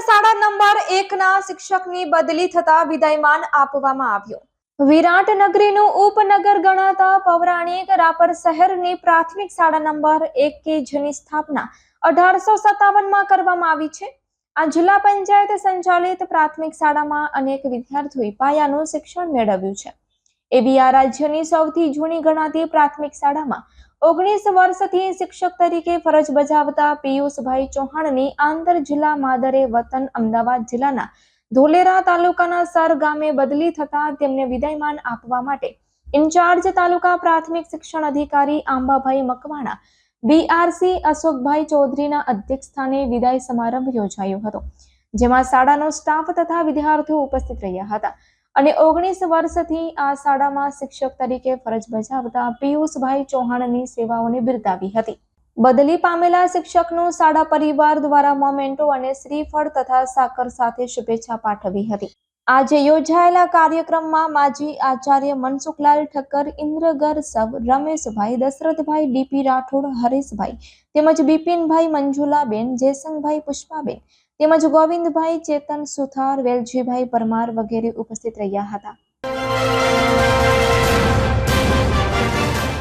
શાળામાં શિક્ષકની બદલી થતા વિદાયમાન આપવામાં આવ્યો. વિરાટનગરીનું ઉપનગર ગણાતા પૌરાણિક રાપર શહેરની પ્રાથમિક શાળા નંબર એક કે જેની સ્થાપના અઢારસો સત્તાવનમાં કરવામાં આવી છે. આ જિલ્લા પંચાયત સંચાલિત પ્રાથમિક શાળામાં અનેક વિદ્યાર્થીઓએ પાયાનું શિક્ષણ મેળવ્યું છે. એવી આ રાજ્યની સૌથી જૂની ગણાતી પ્રાથમિક શાળામાં ઓગણીસ વર્ષથી શિક્ષક તરીકે ફરજ બજાવતા પિયુષભાઈ ચૌહાણની આંતર જિલ્લા માદરે વતન અમદાવાદ જિલ્લાના ધોલેરા તાલુકાના સર ગામે બદલી થતા તેમને વિદાયમાન આપવા માટે ઇન્ચાર્જ તાલુકા પ્રાથમિક શિક્ષણ અધિકારી આંબાભાઈ મકવાણા બીઆરસી અશોકભાઈ ચૌધરીના અધ્યક્ષસ્થાને વિદાય સમારંભ યોજાયો હતો, જેમાં શાળાનો સ્ટાફ તથા વિદ્યાર્થીઓ ઉપસ્થિત રહ્યા હતા. અને ઓગણીસ વર્ષથી આ શાળામાં શિક્ષક તરીકે ફરજ બજાવતા પિયુષભાઈ ચૌહાણની સેવાઓને બિરદાવી હતી. બદલી પામેલા શિક્ષકનું શાળા પરિવાર દ્વારા મોમેન્ટો અને શ્રીફળ તથા સાકર સાથે શુભેચ્છા પાઠવી હતી. આજે યોજાયેલા કાર્યક્રમમાં માજી આચાર્ય મનસુખલાલ ઠક્કર, ઇન્દ્રગર સબ રમેશભાઈ દશરથભાઈ, ડીપી રાઠોડ, હરેશભાઈ તેમજ બિપિનભાઈ મંજુલાબેન જયસંગભાઈ પુષ્પાબેન તેમજ ગોવિંદભાઈ ચેતન સુથાર, વેલજીભાઈ પરમાર વગેરે ઉપસ્થિત રહ્યા હતા.